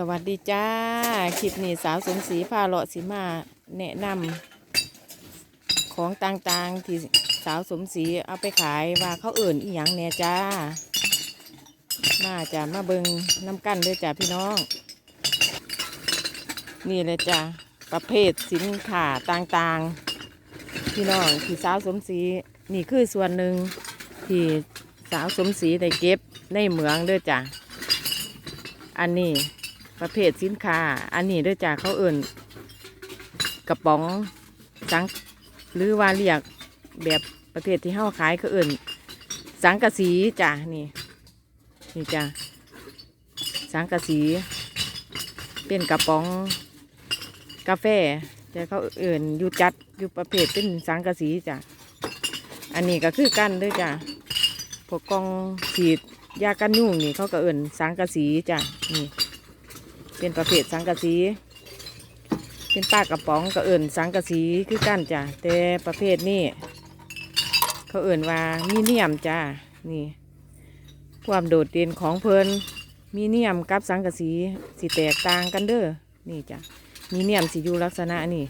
สวัสดีจ้า คลิปนี้สาวสมศรีพาเลาะสีมาแนะนำของต่างๆที่สาวสมศรีเอาไปขายว่าเขาเอิ่นอีหยังแหน่ยจ้า มาจ้ามาเบิงน้ำกันด้วยจ้าพี่น้อง นี่เลยจ้าประเภทสินค้าต่างๆ พี่น้องที่สาวสมศรีนี่คือส่วนหนึ่งที่สาวสมศรีได้เก็บในเหมืองเด้วยจ้าอันนี้ ประเภทสินค้า อันนี้ด้วยจ้าเขาเอิ่นกระป๋องสังหรือว่าเรียกแบบประเภทที่เฮาขายเขาเอิ่นสังกะสีจ้านี่นี่จ้าสังกะสี เป็นกระป๋องกาแฟแต่เขาเอิ่นอยู่จัดอยู่ประเภทเป็นสังกะสีจ้าอันนี้ก็คือกันด้วยจ้าพวกกองฉีดยากันยุงนี่เขาก็เอิ่นสังกะสีจ้ะนี่ เป็นประเภทสังกะสี เป็นปลากระป๋องก็เอิ่นสังกะสีคือกันจ้ะแต่ประเภทนี้เขาเอิ่นว่ามีเนียมจ้ะนี่ ความโดดเด่นของเพลินมีเนียมกับสังกะสีสิแตกต่างกันเด้อนี่จ้ะมีเนียมสีอยู่ลักษณะนี่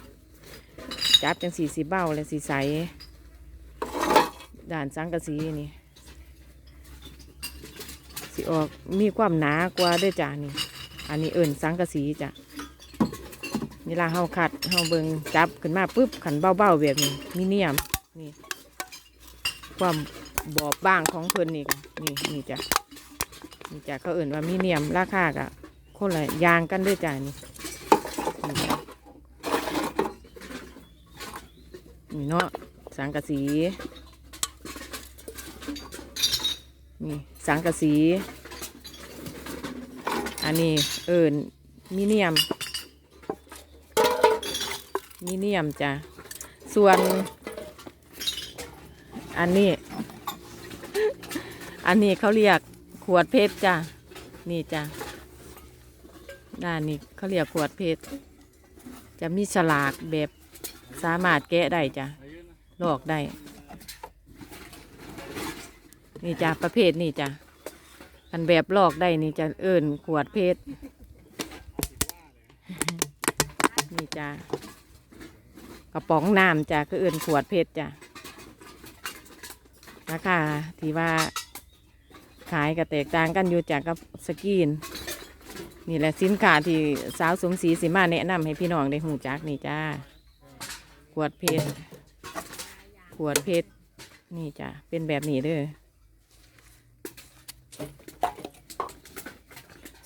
จับจังสีสีเบ้าและสีใสด่านสังกะสีนี่สิออกมีความหนากว่าด้วยจ้ะนี่ อันนี้เอิ่นสังกะสีจ้ะเวลาเฮาขัดเฮาเบิงจับขึ้นมาปุ๊บขันเบ้าๆแบบนี้มีเนียมนี่ความบอบบางของเพิ่นนี่นี่นี่จ้ะนี่จ้ะเขาเอิ่นว่ามีเนียมราคากะคนละยางกันด้วยจ้ะนี่นี่เนาะสังกะสีนี่สังกะสี อันนี้เอิญมีเนียมมีเนียมจ้ะ ส่วน อันนี้ อันนี้เขาเรียกขวดเพชรจ้ะ นี่จ้ะ ด้านนี้เขาเรียกขวดเพชร จะมีฉลากแบบสามารถแกะได้จ้ะลอกได้ นี่จ้ะ ประเภทนี่จ้ะ อันแบบลอกได้นี่จะเอิญขวดเพชรนี่จ้ะกระป๋องน้ำจ้ะก็เอิญขวดเพชรจ้ะราคาที่ว่าขายก็แตกต่างกันอยู่จากกับสกีนนี่แหละสินค้าที่สาวสมศรีสิมาแนะนำให้พี่น้องได้หูจักนี่จ้าขวดเพชรขวดเพชรนี่จ้ะเป็นแบบนี้เด้อ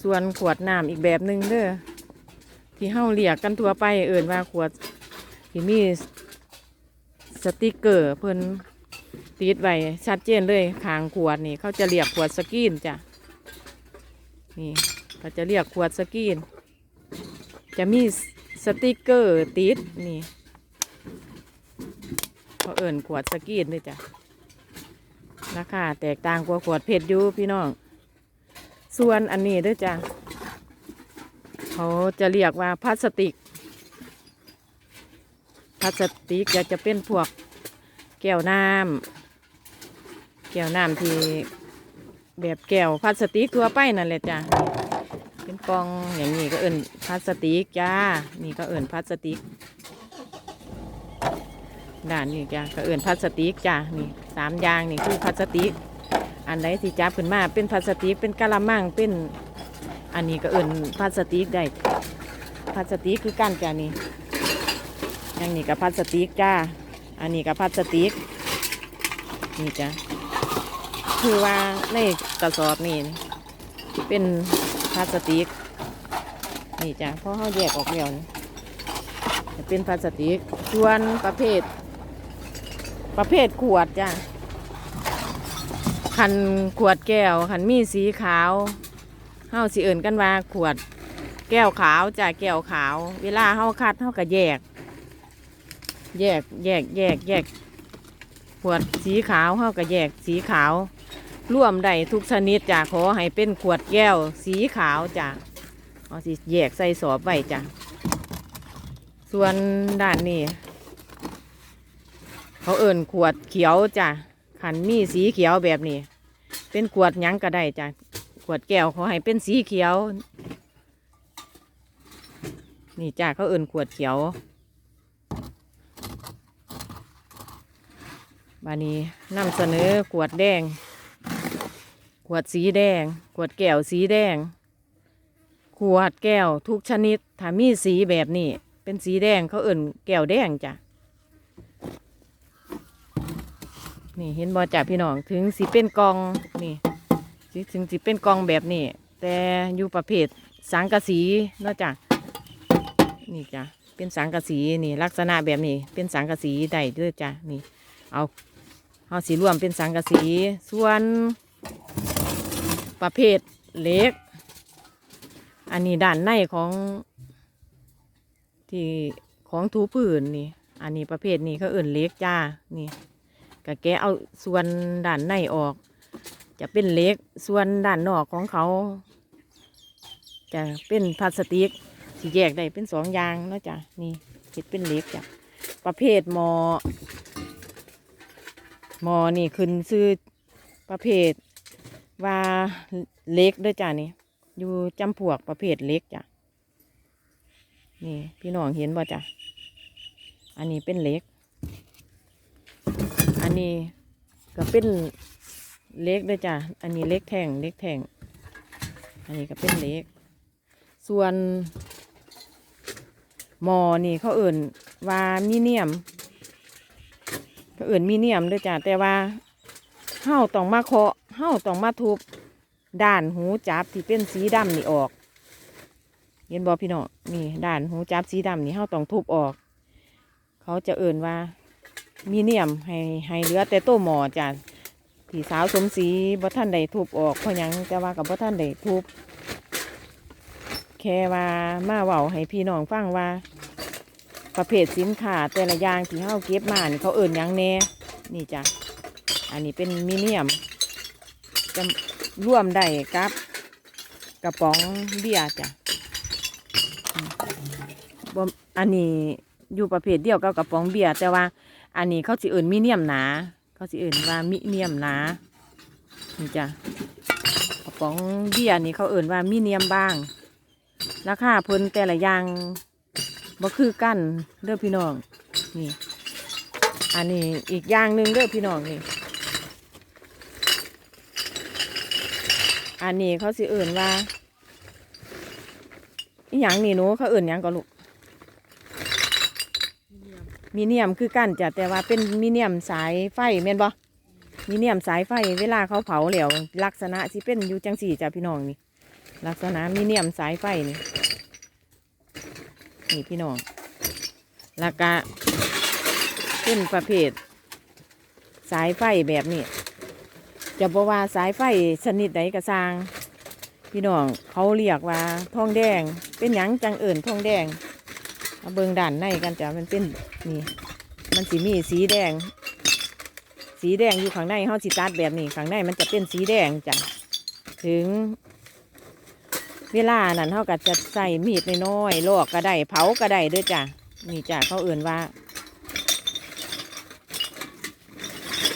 ส่วนขวดน้ำอีกแบบหนึ่งเด้อที่เฮาเรียกกันทั่วไปเอื่นว่าขวดที่มีสติกเกอร์เพิ่นติดไว้ชัดเจนเลยขางขวดนี่ เขาจะเรียกขวดสกีนจ้ะนี่เขาจะเรียกขวดสกีน จะมีสติกเกอร์ติดนี่เขาเอิ่นขวดสกีนด้วยจ้ะราคาแตกต่างกว่าขวดเพชรอยู่พี่น้อง ส่วนอันนี้ด้วยจ้ะเขาจะเรียกว่าพลาสติก พลาสติกจะจะเป็นพวกแก้วน้ำแก้วน้ำที่แบบแก้วพลาสติกทั่วไปนั่นแหละจ้ะเป็นกล่องอย่างนี้ก็เอิ่นพลาสติกจ้า นี่ก็เอิ่นพลาสติกด้านนี้จ้ะก็เอิ่นพลาสติกจ้ะนี่สามอย่างนี่คือพลาสติก อันใดที่จับขึ้นมาเป็นพลาสติกเป็นกะละมังเป็นอันนี้ก็เอิ่นพลาสติกได้พลาสติกคือกันจ้ะนี่อย่างนี้กับพลาสติกจ้าอันนี้กับพลาสติกนี่จ้ะคือว่าในกระสอบนี่เป็นพลาสติกนี่จ้ะเพราะเขาแยกออกแล้วนี่เป็นพลาสติกส่วนประเภท ประเภทขวดจ้ะ คันขวดแก้วคันมีสีขาวเฮาสิเอิ่นกันว่าขวดแก้วขาวจ้ะแก้วขาว เวลาเฮาคัดเฮาก็แยก แยกแยกแยกแยกขวดสีขาวเฮาก็แยกสีขาวร่วมได้ทุกชนิดจ้ะขอให้เป็นขวดแก้ว สีขาวจ้ะเอาสิแยกใส่สอบไว้จ้ะส่วนด้านนี้เขาเอิ่นขวดเขียวจ้ะขันมีสีเขียวแบบนี้ เป็นขวดยังก็ได้จ้ะขวดแก้วเขาให้เป็นสีเขียว นี่จ้าเขาเอิ่นขวดเขียวบานี้นำเสนอขวดแดง ขวดสีแดง ขวดแก้วสีแดง ขวดแก้วทุกชนิดถ้ามีสีแบบนี้ เป็นสีแดงเขาเอิ่นแก้วแดงจ้ะ นี่เห็นบอจ่าพี่น้องถึงสีเป็นกองนี่ถึงสีเป็นกองแบบนี้ แต่อยู่ประเภทสังกะสีนอกจากนี่จ้ะเป็นสังกะสีนี่ลักษณะแบบนี้ เป็นสังกะสีได้ด้วยจ้ะนี่เอาเอาสีรวมเป็นสังกะสี ส่วนประเภทเล็ก อันนี้ด้านในของที่ของถูพื้นนี่ อันนี้ประเภทนี้เขาอื่นเล็กจ้านี่ ก็แกะเอาส่วนด้านในออก จะเป็นเล็กส่วนด้านนอกของเขา จะเป็นพลาสติกสีแยกได้เป็นสองอย่างเนาะจ้ะนี่เห็ดเป็นเล็กจ้ะประเภทหมอหมอนี่ขึ้นซื้อประเภทว่าเล็กด้วยจ้ะนี่อยู่จำพวกประเภทเล็กจ้ะนี่พี่น้องเห็นบ่จ้ะอันนี้เป็นเล็ก นนี้ก็เป็นเล็กด้วยจ้ะ อันนี้เล็กแท่งเล็กแท่ง อันนี้ก็เป็นเล็ก ส่วนหมอนี่เขาเอิ่นว่ามีเนียมเขาเอิ่นมีเนียมด้วยจ้ะ แต่ว่าเห่าต้องมาเคาะเห่าต้องมาทุบด้านหูจับที่เป็นสีดำนี่ออกเห็นบอพี่น้องนี่ด้านหูจับสีดำนี่เห่าต้องทุบออก เขาจะเอิ่นว่า มีเนียมให้ให้เหลือแต่โต้หมอจ้ะพี่สาวสมศรีบ่ท่านได้ทุบออกเพราะยังแต่ว่ากับบ่ท่านได้ทุบแค่ว่ามาเว้าให้พี่น้องฟังว่า ประเภทสินค้าแต่ละอย่างที่เฮาเก็บมานี่เขาเอิ่นหยังแน่นี่จ้ะอันนี้เป็นมีเนียมจะร่วมได้กับ กระป๋องเบียร์จ้ะบ่มอันนี้อยู่ประเภทเดียวกับกระป๋องเบียร์แต่ว่า อันนี้เขาสิเอิ่นมีเนียมหนาเขาสิเอิ่นว่ามีเนียมหนานี่จ้ะกระป๋องเบียร์นี่เขาเอิ่นว่ามีเนียมบ้าง ราคาเพิ่นแต่ละอย่างบ่คือกันเด้อพี่น้องนี่ อันนี้อีกอย่างหนึ่งเด้อพี่น้องนี่อันนี้เขาสิเอิ่นว่าอีหยังนี่หนูเขาเอิ่นหยังก็ลูก มีเนียมคือกันจ้ะแต่ว่าเป็นมีเนียมสายไฟแม่นบ่มีเนียมสายไฟเวลาเขาเผาแล้วลักษณะสิเป็นอยู่จังสี่จ้ะพี่น้องนี่ ลักษณะมีเนียมสายไฟนี่นี่พี่น้องแล้วก็เป็นประเภท สายไฟแบบนี้จะบอกว่าสายไฟชนิดใดก็สร้าง พี่น้องเขาเรียกว่าทองแดงเป็นหยังจังเอิ่นทองแดง มาเบิงด่านในกันจ้ะมันเป็นนี่ มันสีมีสีแดง สีแดงอยู่ข้างในเขาสีตัดแบบนี้ข้างในมันจะเป็นสีแดงจ้ะถึง เวลานั้นเขาก็จะใส่มีดน้อยๆลอกก็ได้เผาก็ได้ด้วยจ้ะนี่จ้ะเขาเอื่นว่า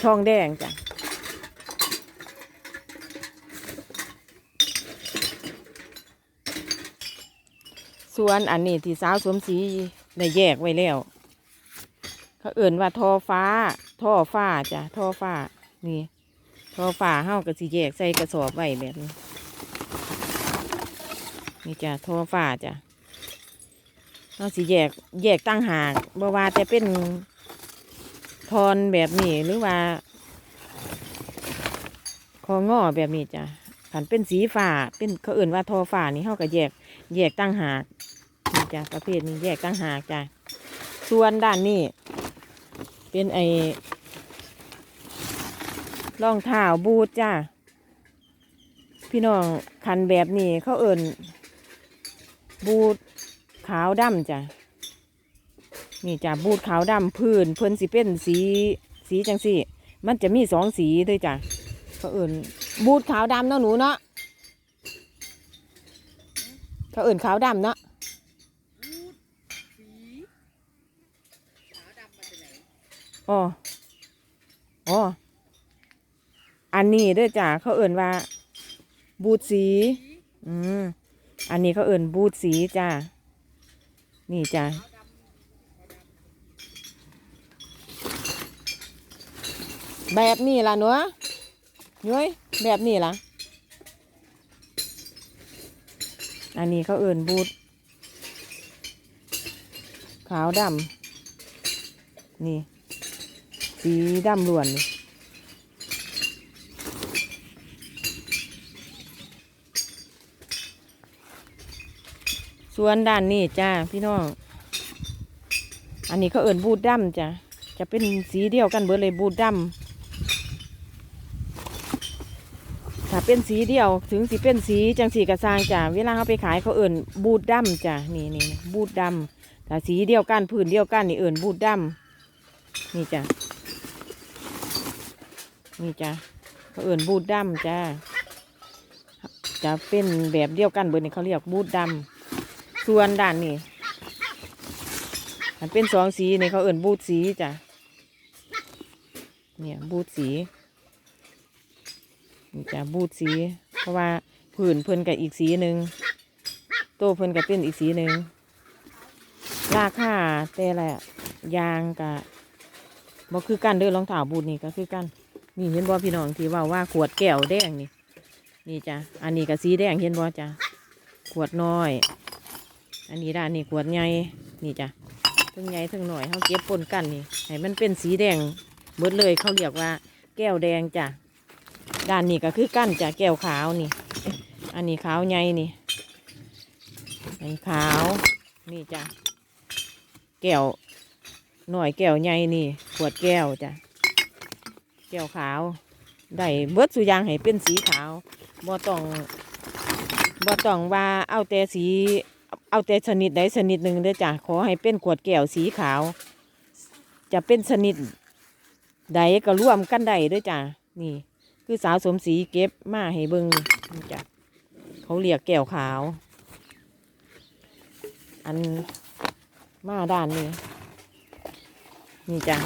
ทองแดงจ้ะ ส่วนอันนี้ที่สาวสวมสีได้แยกไว้แล้ว เขาเอื่นว่าทอฟ้า ท่อฟ้าจ้ะท่อฟ้า นี่ท่อฟ้าเฮาก็สิแยกใส่กระสอบไว้แบบนี้ นี่จ้ะท่อฟ้าจ้ะเฮาสิแยกแยกตั้งหากบ่ว่าแต่เป็นทอนแบบนี้หรือว่าคองอแบบนี้จ้ะ ขันเป็นสีฟ้าเป็นเขาเอื่นว่าทอฟ้านี่เฮาก็แยกแยกตั้งหากนี่จ้ะประเภทนี้แยกตั้งหากจ้ะส่วนด้านนี้เป็นไอ้รองเท้าบูทจ้าพี่น้องคันแบบนี้เขาเอิ่นบูทขาวดำจ้ะนี่จ้ะบูทขาวดำพื้นเพิ่นสิเป็นสีสีจังสีมันจะมีสองสีด้วยจ้ะเขาเอิ่น บูทขาวดำเนาะหนูเนาะเขาเอิ่นขาวดำเนาะอ๋ออ๋ออันนี้เด้วยจ้ะเขาเอิ่นว่า บูดสี อืม อันนี้เขาเอิ่นบูดสีจ้ะ นี่จ้ะแบบนี้ล่ะหนู ย้ยแบบนี้ล่ะ อันนี้เขาเอื่นบูดขาวดำนี่ สีดำล้วนนี่ส่วนด้านนี้จ้าพี่น้อง อันนี้เขาเอิ่นบูดดำจ้ะ จะเป็นสีเดียวกันเบิดเลยบูดดำถ้า เป็นสีเดียว ถึงสีเป็นสีจังสีกระซางจ้ะเวลาเขาไปขายเขาเอิ่นบูดดำจ้ะนี่นี่บูดดำถ้าสีเดียวกันผืนเดียวกันนี่เอิ่นบูดดำนี่จ้ะนี่จ้ะเขาเอิ่นบูดดำจ้ะจะเป็นแบบเดียวกันเบิดนี่เขาเรียกบูดดำส่วนด้านนี้มันเป็นสองสีนี่เขาเอิ่นบูดสีจ้ะเนี่ยบูดสี จะบูดสี เพราะว่าผื่นเพิ่นกับอีกสีหนึ่งโตเพิ่นกับเป็นอีกสีหนึ่งราคาแต่ละยางกับบ่คือกันเด้อรองเท้าบูดนี่ก็คือกันนี่เห็นบ่พี่น้องที่ว่าว่าขวดแก้วแดงนี่นี่จ้ะอันนี้กับสีแดงเห็นบ่จ้ะขวดน้อย อันนี้ด้านนี้ขวดใหญ่นี่จ้ะทั้งใหญ่ทั้งหน่อยเขาเก็บปนกันนี่ให้มันเป็นสีแดงเบิดเลยเขาเรียกว่า แก้วแดงจ้ะ ด้านนี้ก็คือกั้นจ้ะแก้วขาวนี่ อันนี้ขาวใหญ่นี่อันนี้ขาวนี่จ้ะแก้วหน่อยแก้วใหญ่นี่ ขวดแก้วจ้ะแก้วขาวได้เบิดสุยางให้เป็นสีขาวบ่ต้องบ่ต้องว่าเอาแต่สีเอาแต่ชนิดใดชนิดหนึ่งเด้อจ้ะขอให้เป็นขวดแก้วสีขาว จะเป็นชนิดใดก็ร่วมกันได้เด้อจ้ะนี่ คือสาวสมศรีเก็บมาให้เบิงนี่จ้ะเขาเรียกแก้วขาว อันมาด้านนี้นี่จ้ะ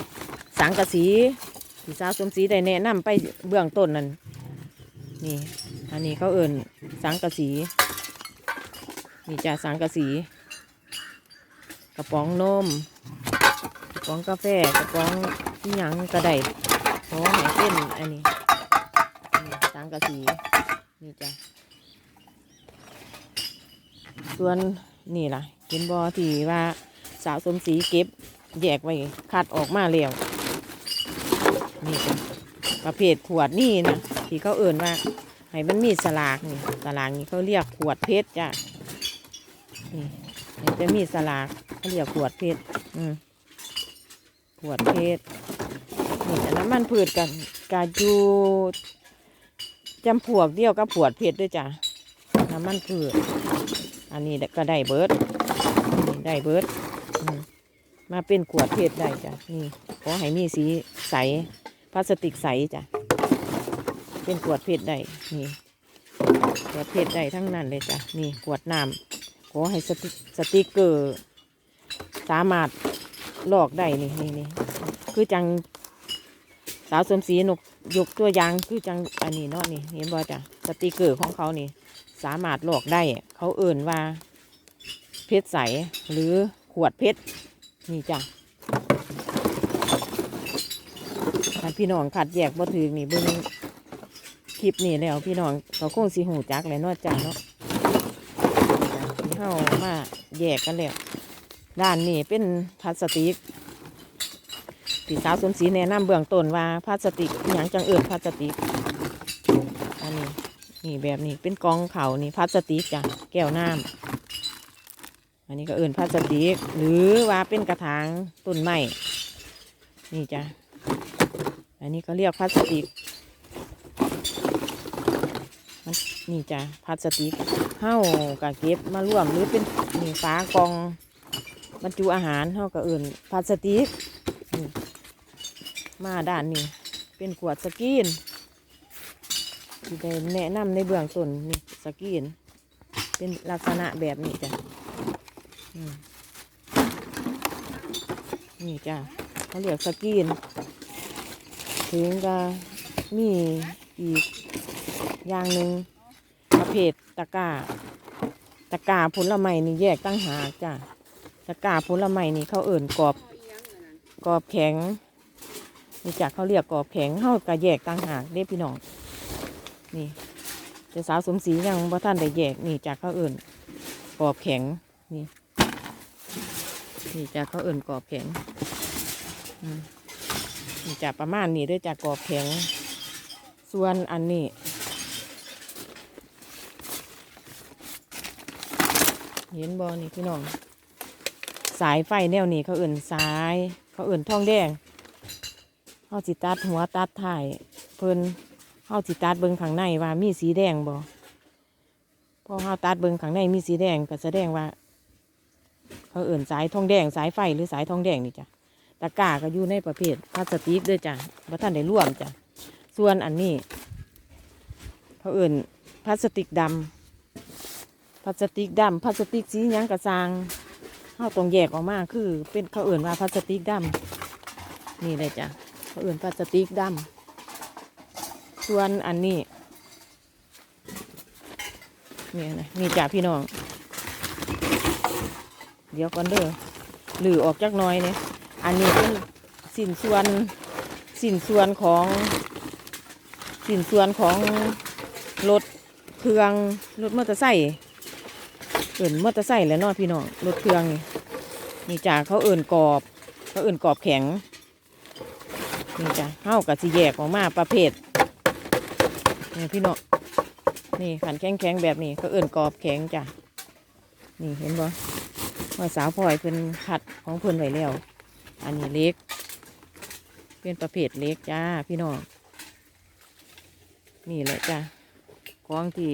สังกะสีที่สาวสมศรีได้แนะนำไปเบื้องต้นนั่นนี่ อันนี้เขาเอิ่นสังกะสีนี่จ้าสังกะสีกระป๋องนมกระป๋องกาแฟกระป๋องที่ยังกระไดขอให้เป็นอันนี้ สังกะสีนี่จ้าส่วนนี่ล่ะเห็นบอที่ว่าสาวสมศรีเก็บแยกไว้คัดออกมาแล้วนี่จ้ะประเภทขวดนี่นะที่เขาเอิ่นว่าให้มันมีสลากนี่สลากนี่เขาเรียกขวดเพชรจ้ะนี่จะมีสลากเขาเรียกขวดเพชรอืมขวดเพชรนี่น้ำมันพืชกันกาจู จำพวกเดียวกับขวดเพชรด้วยจ้ะน้ำมันพืชอันนี้ก็ได้เบิร์ดได้เบิร์ดมมาเป็นขวดเพชรได้จ้ะนี่ขอให้มีสีใสพลาสติกใสจ้ะเป็นขวดเพชรได้นี่ขวดเพชรได้ทั้งนั้นเลยจ้ะนี่ขวดน้ำขอให้สติสติกเกอร์สามารถลอกได้นี่นี่นี่คือจัง สาวสมศรีนกยกตัวยางคือจังอันนี้เนาะนี่เห็นบ่จ้ะสติกเกอร์ของเขานี่ สามารถหลอกได้ เขาเอิ่นว่า เพชรใสหรือขวดเพชรนี่จ้ะถ้าพี่น้องขัดแยกบ่ถือนี่เบิ่งคลิปนี่แล้วพี่น้องเขาคงสีหูจักแหล้เนาะจ้ะเนาะที่เฮามาแยกกันแล้วด้านนี้เป็นพลาสติก พี่สาวสมศรีแนะนำเบื้องต้นว่าพลาสติกอย่างจังเอิญพลาสติก อันนี้นี่แบบนี้เป็นกองเขานี่พลาสติกจ้ะแก้วน้ำอันนี้ก็เอิญพลาสติก หรือว่าเป็นกระถางต้นไม้นี่จ้ะอันนี้ก็เรียกพลาสติกมันนี่จ้ะพลาสติกเฮากะเก็บมาร่วมหรือเป็นนี่ฟ้ากองบรรจุอาหารเฮาก็เอื่นพลาสติก มาด้านนี้ เป็นขวดสกีนที่ได้แนะนำในเบื้องต้นนี่สกีน เป็นลักษณะแบบนี้จ้ะนี่จ้ะเขาเรียกสกีน ถึงก็มีอีกอย่างหนึ่งประเภทตะกาตะกาผลไม้นี่แยกตั้งหากจ้ะตะกาผลไม้นี่เขาเอิ่นกรอบกรอบแข็ง นี่จากเขาเรียกกรอบแข็งเขากระแยกต่างหากเด้พี่น้อง นี่แต่สาวสมศรียังบ่ท่านได้แยกนี่จากเขาเอิ่นกรอบแข็งนี่ นี่จากเขาเอิ่นกรอบแข็งนี่จากประมาณนี้ด้วยจากกรอบแข็ง ส่วนอันนี้เห็นบอนี่พี่น้อง สายไฟแนวนี้เขาเอื่นสาย เขาเอื่นทองแดง เขาสิตัดหัวตัดถ่ายเพิ่นเขาสิตัดเบิงข้างในว่ามีสีแดงบอพอเขาตัดเบิงข้างในมีสีแดงก็แสดงว่า เขาเอื่นสายทองแดงสายไฟหรือสายทองแดงนี่จ้ะตะกร้าก็อยู่ในประเภทพลาสติกด้วยจ้ะว่าท่านได้ร่วมจ้ะส่วนอันนี้เขาเอื่นพลาสติกดำพลาสติกดำพลาสติกสีหยังกระซางเขาต้องแยกออกมาคือเป็นเขาเอื่นว่าพลาสติกดำนี่เลยจ้ะ เขาเอื่นพลาสติกดำส่วนอันนี้นี่นะนี่จ้ะพี่น้อง เดี๋ยวก่อนเด้อหรือออกจากน้อยเนี่ยอันนี้เป็นสินส่วนสินส่วนของสินส่วนของรถเครื่องรถมอเตอร์ไซค์เอิ่นมอเตอร์ไซค์แหล้วเนาะพี่น้องรถเครื่องนี่นี่จ้าเขาเอิ่นกรอบเขาเอิ่นกรอบแข็ง นี่จ้าเฮากับสิแยกออกมาประเภทนี่พี่น้องนี่ขันแข็งแข็งแบบนี้เขาเอิ่นกรอบแข็งจ้ะนี่เห็นบ่ว่าสาวพลอยเพิ่นขัดของเพิ่นไว้แล้ว อันนี้เล็ก เป็นประเภทเล็กจ้าพี่น้องนี่แหละจ้าของที่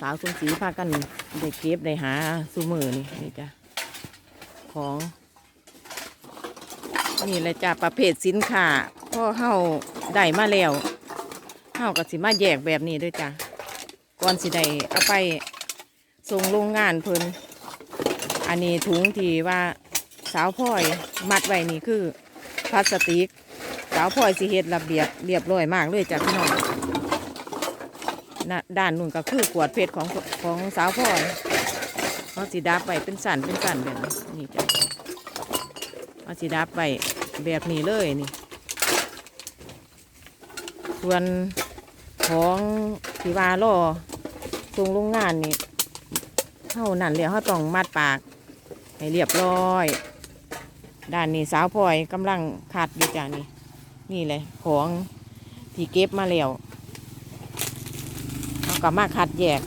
สาวสมศรีพากันได้เก็บได้หาสูมือนี่นี่จ้ะของ นี่แหละจ้ะประเภทสินค้าพ่อเข้าได้มาแล้วเข้ากับสิมาแยกแบบนี้ด้วยจ้ะก่อนสิได้เอาไปส่งโรงงานเพิ่นอันนี้ถุงที่ว่าสาวพ่อยมัดไว้นี่คือพลาสติก สาวพ่อยสิเฮ็ดระเบียบเรียบร้อยมากเลยจ้ะพี่น้องนะด้านนู่นก็คือกวดเพชรของของสาวพ่อยเขาสีดับไปเป็นสันเป็นสันแบบนี้นี่จ้ะ เขาสีดับไปแบบนี้เลยนี่ ส่วนของที่ว่าล่อส่งโรงงานนี่เท่านั้นเลยเขาต้องมัดปาก ให้เรียบร้อย ด้านนี้สาวพลอยกำลังขัดอยู่จ้ะนี่ นี่เลยของที่เก็บมาแล้วเขาก็มาคัดแยก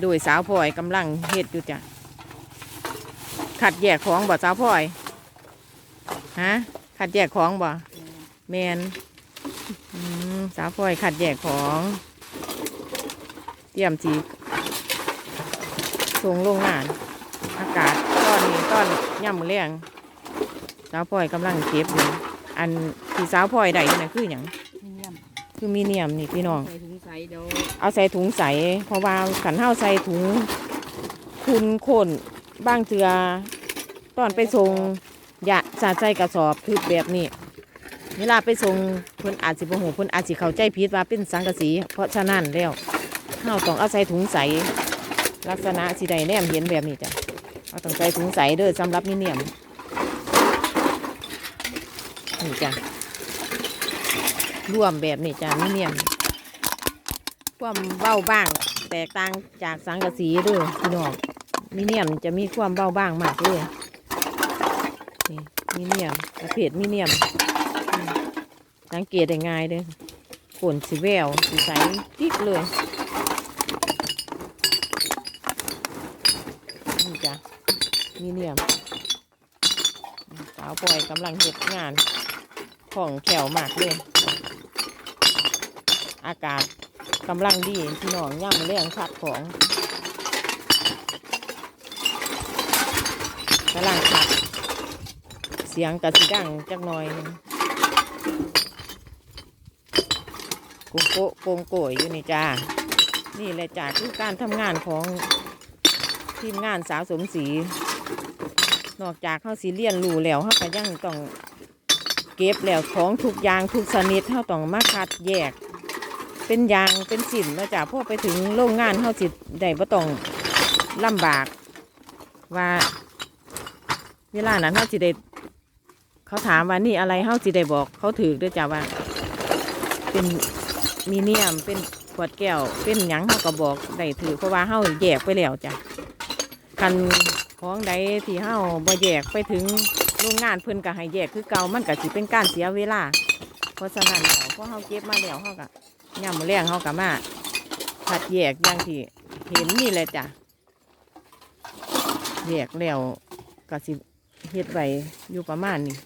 โดยสาวพลอยกำลังเฮ็ดอยู่จ้ะ คัดแยกของบ่สาวพลอยฮะคัดแยกของบ่แมนอืมสาวพลอยคัดแยกของ เตรียมสีส่งโรงงาน อากาศตอนนี้ตอนย่ำมือแรงสาวพลอยกำลังเก็บอยู่อันที่สาวพลอยได้นี่นะคืออย่างเยี่ยมคือมีเนียมนี่พี่น้องใส่ถุงใส่เดี๋ยวเอาใส่ถุงใสเพราะว่าขันเท้าใส่ถุงคุณคน บ้างเจือตอนไปส่งยะสาใจกระสอบคือแบบนี้ เวลาไปส่งเพิ่นอาจสิบหูเพิ่นอาจสิเข้าใจผิดว่าเป็นสังกะสี เพราะฉะนั้นแล้วเท้าต้องเอาใส่ถุงใส ลักษณะสีใดแนมเห็นแบบนี้จ้ะเอาต้องใส่ถุงใสเด้อสำหรับมีเนียมนี่จ้ะร่วมแบบนี้จ้ะมีเนียมความเบ้าบ้างแตกต่างจากสังกะสีเด้วยพี่น้อง มีเนียมจะมีความเบาบางมากเลยนี่มีเนียมประเภทมีเนียม สังเกตได้ง่ายเลยขนสีแววสีใสติ๊กเลยนี่จ้ะมีเนียมสาวปล่อยกำลังเห็ดงานของแขวมากเลย อากาศกำลังดีพี่น้องย่ำเรื่องขัดของำลังขัด เสียงกระสีดังจักหน่อยหนึ่งโกโก้โกงโกยอยู่นี่จ้า นี่แหละจ้าคือการทำงานของทีมงานสาวสมศรีนอกจากเขาสีเลียนรูแล้วเขาก็ยังต้องเก็บแล้วของทุกอย่างทุกชนิดเขาต้องมาคัดแยก เป็นยางเป็นสินมาจากพอไปถึงโรงงานเขาจิได้บ่ต้องลำบากว่า เวลานั้นเขาสิได้เขาถามว่านี่อะไรเขาสิได้บอก เขาถือด้วยจ้ะว่า เป็นมีเนียมเป็นขวดแก้ว เป็นหยังเขาก็บอกได้ถือเพราะว่าเขาแยกไปแล้วจ้ะคันของใดที่เขาบ่แยกไปถึงโรงงานเพิ่นก็ให้แยกคือเก่ามันก็สิเป็นการเสียเวลา เพราะฉะนั้นแล้วพอเขาเก็บมาแล้วเขาก็ย่ำแรงเขาก็มาผัดแยกอย่างที่เห็นนี่เลยจ้ะแยกแล้วก็สิ เฮ็ดไว้อยู่ประมาณนี้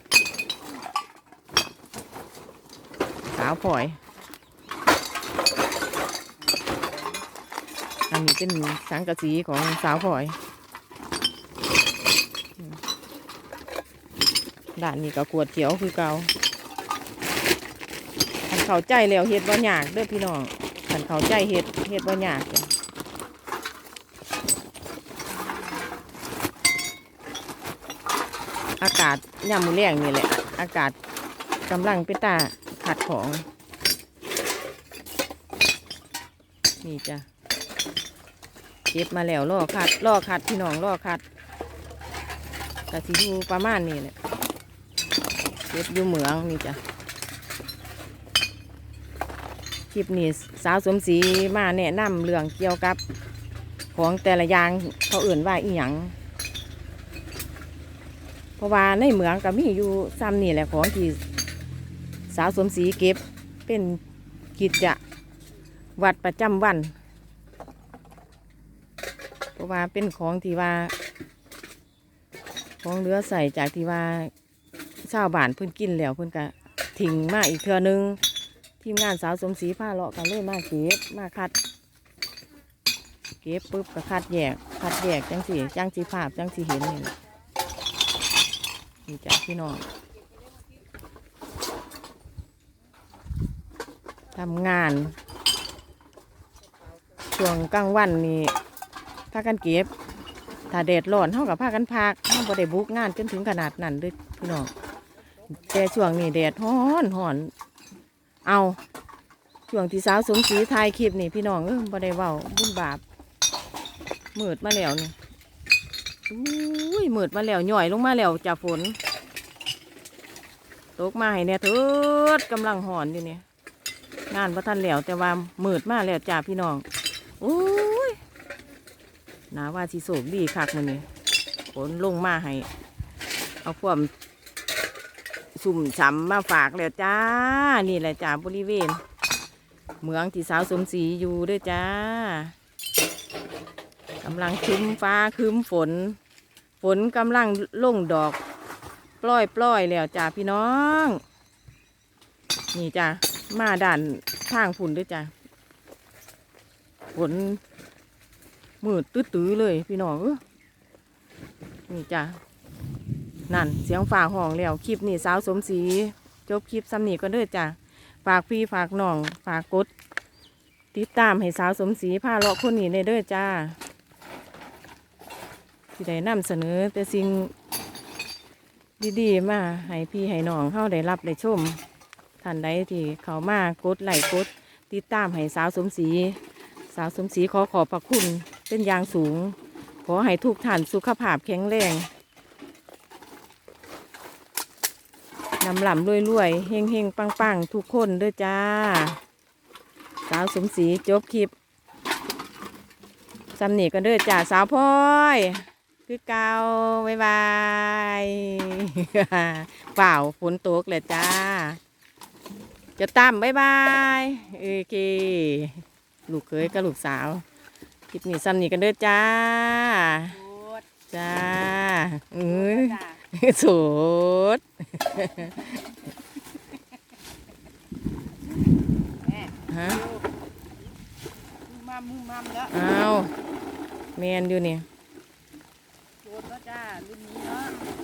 สาวพลอย อันนี้เป็นสังกะสีของสาวพลอยด้านนี้ก็ขวดเขียวคือเกาขันเขาใจแล้วเฮ็ดบ่ยากเด้อพี่น้องขันเขาใจเฮ็ดเฮ็ดบ่ยากจ้ะ อากาศยามมือแรงนี่แหละ อากาศกำลังเป็นตาขัดของ นี่จ้ะเก็บมาแล้วล่อคัดล่อคัดพี่น้องล่อคัดกะสิอยู่ประมาณนี้แหละเก็บอยู่เหมืองนี่จ้ะคลิปนี้สาวสมศรีมาแนะนำเรื่องเกี่ยวกับ ของแต่ละอย่างเขาเอื่นว่าอีหยัง ราะว่าในเหมืองก็มีอยู่ซ้ำนี่แหละของที่สาวสมศรีเก็บเป็นกิจวัดประจำวัน เพราะว่าเป็นของที่ว่า ของเหลือใส่จากที่ว่าชาวบ้านเพิ่นกินแล้วเพิ่นก็ทิ้งมาอีกเทือนึง ทีมงานสาวสมศรีผ้าเลาะกันเลยมาเก็บมาคัด เก็บปุ๊บก็คัดแยกคัดแยกจังสีจังสีภาพจังสีเห็นนี่ นี่จ้ะพี่น้องทำงานช่วงกลางวันนี่พากันเก็บ ถ้าแดดร้อนเท่ากับพากันพักเท่าบ่ได้บุกงานจนถึงขนาดนั้นเด้วยพี่น้องแต่ช่วงนี้แดดฮ้อนฮ้อน เอาช่วงที่สาวสมศรีถ่ายคลิปนี่พี่น้องเออบ่ได้เว้าบุญบาปมืดมาแล้วนี่ อุ้ยมืดมาแล้วหน่อยลงมาแล้วจากฝน ตกมาให้เนี่ยเถิดกำลังหอนอยู่เนี่ยงานพระท่านแล้วแต่ว่ามืดมาแล้วจ้าพี่น้องโอ้ยนาว่าสิโศกดีคักมันนี่ฝนลงมาให้ เอาความสุ่มฉ่ำมาฝากแล้วจ้า นี่แหละจ้าบริเวณ เมืองที่สาวสมศรีอยู่ด้วยจ้า กำลังครึ้มฟ้าครึ้มฝน ฝนกำลังลงดอกปล่อยปล่อยแล้วจ้าพี่น้อง นี่จ้ามาด่านทางฝุ่นด้วยจ้าฝนมืดตื้อๆเลยพี่น้องนี่จ้านั่นเสียงฝ่าห้องแล้วคลิปนี้สาวสมศรีจบคลิปซ้ำนี้ก็เด้อจ้าฝากพี่ฝากน้อง ฝากกด ติดตามให้สาวสมศรีผ้าเลาะคนนี้ในเด้อจ้า ที่ได้นำเสนอแต่สิ่งดีๆ มาให้พี่ให้น้องเข้าได้รับได้ชมท่านใดที่เขามากดไลค์กดติดตามให้สาวสมศรีสาวสมศรีขอขอบพระคุณเป็นอย่างสูง ขอให้ทุกท่านสุขภาพแข็งแรงนำหล่ำรวยรวยๆเฮงเฮงปังปังทุกคนเด้วยจ้า สาวสมศรีจบคลิปสำเนีกันเด้อจ้าสาวพลอย คือเกาบายบายเปล่าฝนตกเลยจ้า จะตามบายบายโอเคลูกเคยกับลูกสาวคลิปนี้สำนีกันเด้อจ้า จ้าเอ้ยสุดฮะมามุมมัมแล้วเอาแมนอยู่เนี่ยโด นแล้วจ้ารุ่นนี้เนาะ